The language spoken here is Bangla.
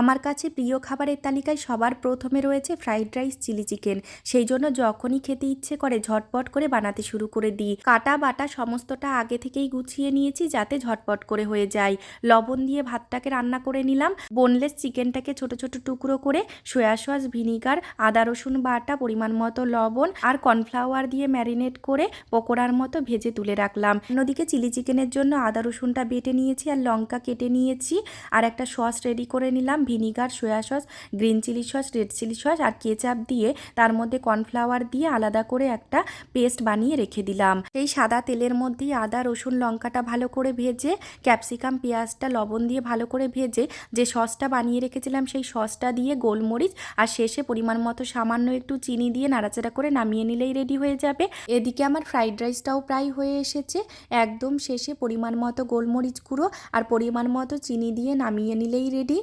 আমার কাছে প্রিয় খাবারের তালিকায় সবার প্রথমে রয়েছে ফ্রাইড রাইস চিলি চিকেন। সেই জন্য যখনই খেতে ইচ্ছে করে ঝটপট করে বানাতে শুরু করে দিই। কাটা, বাটা সমস্তটা আগে থেকেই গুছিয়ে নিয়েছি যাতে ঝটপট করে হয়ে যায়। লবণ দিয়ে ভাতটাকে রান্না করে নিলাম। বোনলেস চিকেনটাকে ছোট ছোট টুকরো করে সয়া সস ভিনিগার আদা, রসুন বাটা, পরিমাণ মতো লবণ আর কর্নফ্লাওয়ার দিয়ে ম্যারিনেট করে পকোড়ার মতো ভেজে তুলে রাখলাম। অন্যদিকে চিলি চিকেনের জন্য আদা, রসুনটা বেটে নিয়েছি আর লঙ্কা কেটে নিয়েছি। আর একটা সস রেডি করে নিলাম vinegar, soya sauce, green chilli sauce, red chilli sauce আর কেচাপ দিয়ে তার মধ্যে কর্নফ্লাওয়ার দিয়ে আলাদা করে একটা পেস্ট বানিয়ে রেখে দিলাম। এই সাদা তেলের মধ্যেই আদা, রসুন, লঙ্কাটা ভালো করে ভেজে, ক্যাপসিকাম, পেঁয়াজটা, লবণ দিয়ে ভালো করে ভেজে যে সসটা বানিয়ে রেখেছিলাম সেই সসটা দিয়ে গোলমরিচ আর শেষে পরিমাণ মতো সামান্য একটু চিনি দিয়ে নাড়াচাড়া করে নামিয়ে নিলেই রেডি হয়ে যাবে। এদিকে আমার ফ্রাইড রাইসটাও প্রায় হয়ে এসেছে। একদম শেষে পরিমাণ মতো গোলমরিচ গুঁড়ো আর পরিমাণ মতো চিনি দিয়ে নামিয়ে নিলেই রেডি।